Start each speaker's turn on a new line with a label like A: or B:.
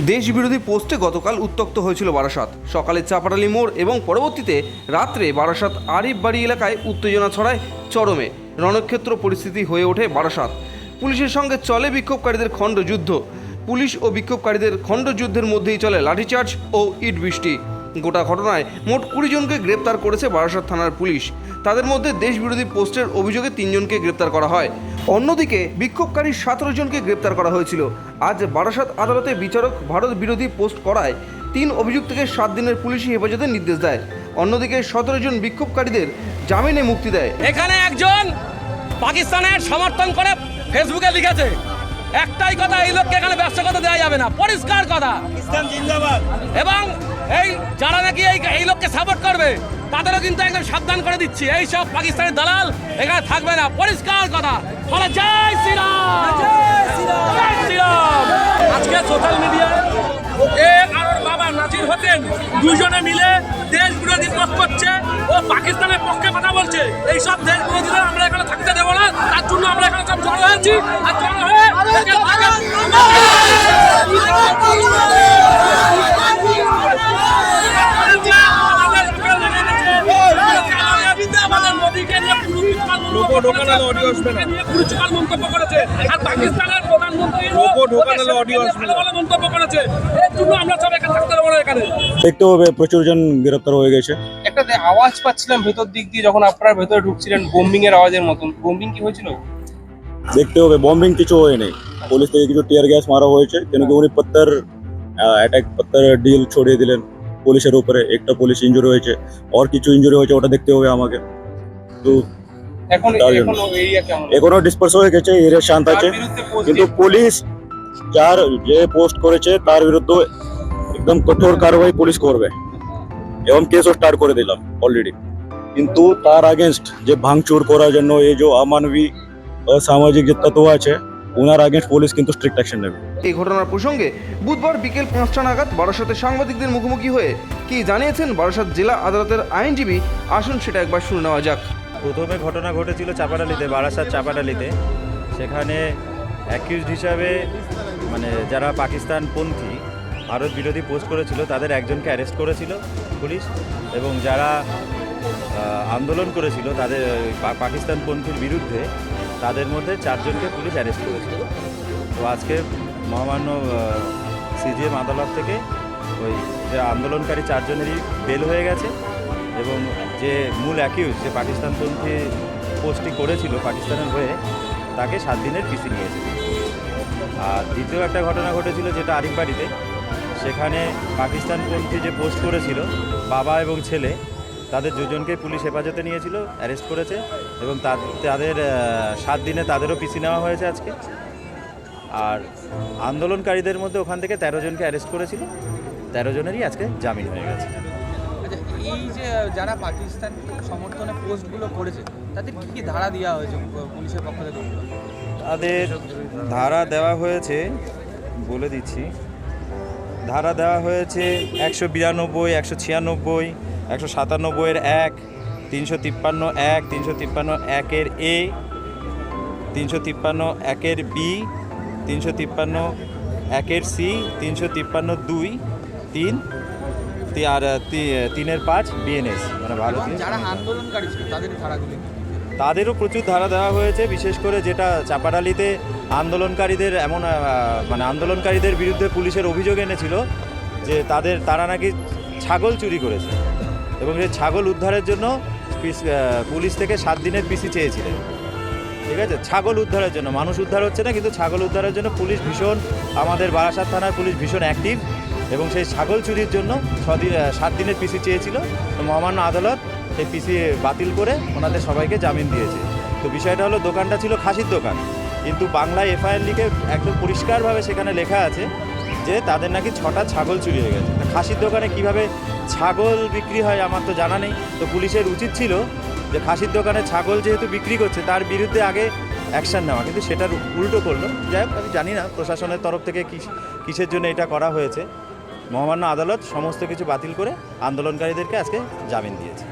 A: দেশবিরোধী পোস্টে গতকাল উত্তক্ত হয়েছিল বারাসাত। সকালে চাপাটালি মোড় এবং পরবর্তীতে রাত্রে বারাসাত আরিফ বাড়ি এলাকায় উত্তেজনা ছড়ায় চরমে। রণক্ষেত্র পরিস্থিতি হয়ে ওঠে বারাসাত। পুলিশের সঙ্গে চলে বিক্ষোভকারীদের খণ্ডযুদ্ধ। পুলিশ ও বিক্ষোভকারীদের খণ্ডযুদ্ধের মধ্যেই চলে লাঠিচার্জ ও ইট বৃষ্টি। গোটা ঘটনায় মোট কুড়ি জনকে গ্রেপ্তার করেছে বারাসাত থানার পুলিশ। তাদের মধ্যে দেশবিরোধী পোস্টের অভিযোগে তিনজনকে গ্রেপ্তার করা হয়। অন্যদিকে বিক্ষোভকারী সতেরো জনকে গ্রেপ্তার করা হয়েছিল। আজ বারাসাত আদালতে বিচারক ভারত বিরোধী পোস্ট করায় তিন অভিযুক্তকে সাত দিনের পুলিশি হেফাজতের নির্দেশ দেয়। অন্যদিকে সতেরো জন বিক্ষোভকারীদের জামিনে মুক্তি দেয়।
B: এখানে একজন পাকিস্তানের সমর্থন করে ফেসবুকে লিখেছে। একটাই কথা এই লোককে এখানে ব্যবসা করতে দেওয়া যাবে না। পরিষ্কার কথা।
C: পাকিস্তান
B: এবং এই যারা নাকি এই এই লোককে সাপোর্ট করবে তাদেরও কিন্তু একদম সাবধান করে দিচ্ছি। এই সব পাকিস্তানের দালাল এখানে থাকবে না। পরিষ্কার কথা। বলে জয় শ্রীরাম। জয় শ্রীরাম। আজকে সোশ্যাল মিডিয়ায় এ আর ওর বাবা নাজির হোসেন দুজনে মিলে পাকিস্তানের পক্ষে কথা বলছে। এই সব দেশ বিরোধীরা আমরা এখানে থাকতে দেবো না। তার জন্য আমরা এখানে সব জড়ো হয়েছি আর জড়ো হয়ে মন্তব্য করেছে আর পাকিস্তানের প্রধানমন্ত্রী মন্তব্য করেছে। এর জন্য আমরা সব এখানে থাকতে দেবো না এখানে।
D: দেখতে হবে প্রচুর জন গ্রেপ্তার হয়ে গেছে।
E: একটা আওয়াজ পাচ্ছিলাম ভেতর দিক দিয়ে যখন আপনারা ভেতরে ঢুকছিলেন বোম্বিং এর আওয়াজের মতন। বোম্বিং কি হয়েছিল?
D: দেখতে হবে বম্বিং কিছু হয়নি পুলিশ থেকে কিছু টিয়ার গ্যাস মারা হয়েছে। কেন কি উনি পত্তর অ্যাটাক পত্তর ডিল ছড়িয়ে দিলেন পুলিশের উপরে। একটা পুলিশ ইঞ্জুরি হয়েছে। আর কিছু ইঞ্জুরি হয়েছে ওটা দেখতে হবে আমাকে। তো
E: এখন
D: ডিসপার্স হয়ে গেছে এরিয়া শান্ত আছে। কিন্তু পুলিশ যার যে পোস্ট করেছে তার বিরুদ্ধে একদম কঠোর কারবাই পুলিশ করবে। এবং কেসও স্টার্ট করে দিলাম অলরেডি কিন্তু তার আগেনস্ট যে ভাঙচুর করার জন্য এই যে অমানবী অসামাজিক যে তত্ত্ব আছে ওনার আগেনস্ট পুলিশ কিন্তু স্ট্রিক্ট অ্যাকশন নেবে।
A: এই ঘটনার প্রসঙ্গে বুধবার বিকেল পাঁচটা নাগাদ বারাসাতে সাংবাদিকদের মুখোমুখি হয়ে কি জানিয়েছেন বারাসাত জেলা আদালতের আইনজীবী? আসুন সেটা একবার শুনে নেওয়া যাক।
F: প্রথমে ঘটনা ঘটেছিল চাপাডালিতে বারাসাত চাপাডালিতে। সেখানে অ্যাকিউজড হিসাবে মানে যারা পাকিস্তানপন্থী ভারত বিরোধী পোস্ট করেছিল, তাদের একজনকে অ্যারেস্ট করেছিল পুলিশ এবং যারা আন্দোলন করেছিল তাদের পাকিস্তানপন্থীর বিরুদ্ধে, তাদের মধ্যে চারজনকে পুলিশ অ্যারেস্ট করেছিল। তো আজকে মহামান্য সিজিএম আদালত থেকে ওই যে আন্দোলনকারী চারজনেরই বেল হয়ে গেছে এবং যে মূল অ্যাকিউজ যে পাকিস্তানপন্থী পোস্টটি করেছিল পাকিস্তানের হয়ে, তাকে সাত দিনের পিসি নিয়েছে আর দ্বিতীয় একটা ঘটনা ঘটেছিল যেটা আরিফবাড়িতে সেখানে পাকিস্তানপন্থী যে পোস্ট করেছিল বাবা এবং ছেলে তাদের দুজনকে পুলিশ হেফাজতে নিয়েছিল অ্যারেস্ট করেছে এবং তাদের সাত দিনে তাদেরও পিসি নেওয়া হয়েছে আজকে। আর আন্দোলনকারীদের মধ্যে ওখান থেকে তেরো জনকে অ্যারেস্ট করেছিল তেরো জনেরই আজকে জামিন হয়ে গেছে।
G: আচ্ছা এই যে যারা পাকিস্তান সমর্থনে পোস্টগুলো করেছে তাদের কি কি ধারা দেওয়া হয়েছে পুলিশের পক্ষ থেকে?
F: তাদের ধারা দেওয়া হয়েছে বলে দিচ্ছি ধারা দেওয়া হয়েছে একশো বিরানব্বই একশো ছিয়ানব্বই একশো সাতানব্বইয়ের এক তিনশো তিপ্পান্ন এক তিনশো তিপ্পান্ন একের এ তিনশো তিপ্পান্ন একের বি তিনশো তিপ্পান্ন একের সি তিনশো তিপ্পান্ন দুই তিন আর তিনের পাঁচ বিএনএস। মানে ভারতীয়
G: যারা আন্দোলনকারী ছিল তাদের ধারাগুলি
F: তাদেরও প্রচুর ধারা দেওয়া হয়েছে বিশেষ করে যেটা চাপাডালিতে আন্দোলনকারীদের এমন মানে আন্দোলনকারীদের বিরুদ্ধে পুলিশের অভিযোগ এনেছিল যে তাদের, তারা নাকি ছাগল চুরি করেছে এবং সেই ছাগল উদ্ধারের জন্য পুলিশ থেকে সাত দিনের পিসি চেয়েছিলেন। ঠিক আছে? ছাগল উদ্ধারের জন্য। মানুষ উদ্ধার হচ্ছে না, কিন্তু ছাগল উদ্ধারের জন্য পুলিশ ভীষণ, আমাদের বারাসাত থানার পুলিশ ভীষণ অ্যাক্টিভ এবং সেই ছাগল চুরির জন্য ছদিন সাত দিনের পিসি চেয়েছিল। মহামান্য আদালত সেই পিসি বাতিল করে ওনাদের সবাইকে জামিন দিয়েছে। তো বিষয়টা হলো দোকানটা ছিল খাসির দোকান। কিন্তু বাংলায় এফআইআর লিখে একদম পরিষ্কারভাবে সেখানে লেখা আছে যে তাদের নাকি ছটা ছাগল চুরি হয়ে গেছে। তা খাসির দোকানে কীভাবে ছাগল বিক্রি হয় আমার তো জানা নেই। তো পুলিশের উচিত ছিল যে খাসির দোকানে ছাগল যেহেতু বিক্রি করছে, তার বিরুদ্ধে আগে অ্যাকশন নেওয়া। কিন্তু সেটার উল্টো করল। যাই হোক, আমি জানি না প্রশাসনের তরফ থেকে কিস- কিসের জন্য এটা করা হয়েছে। মহামান্য আদালত সমস্ত কিছু বাতিল করে আন্দোলনকারীদেরকে আজকে জামিন দিয়েছে।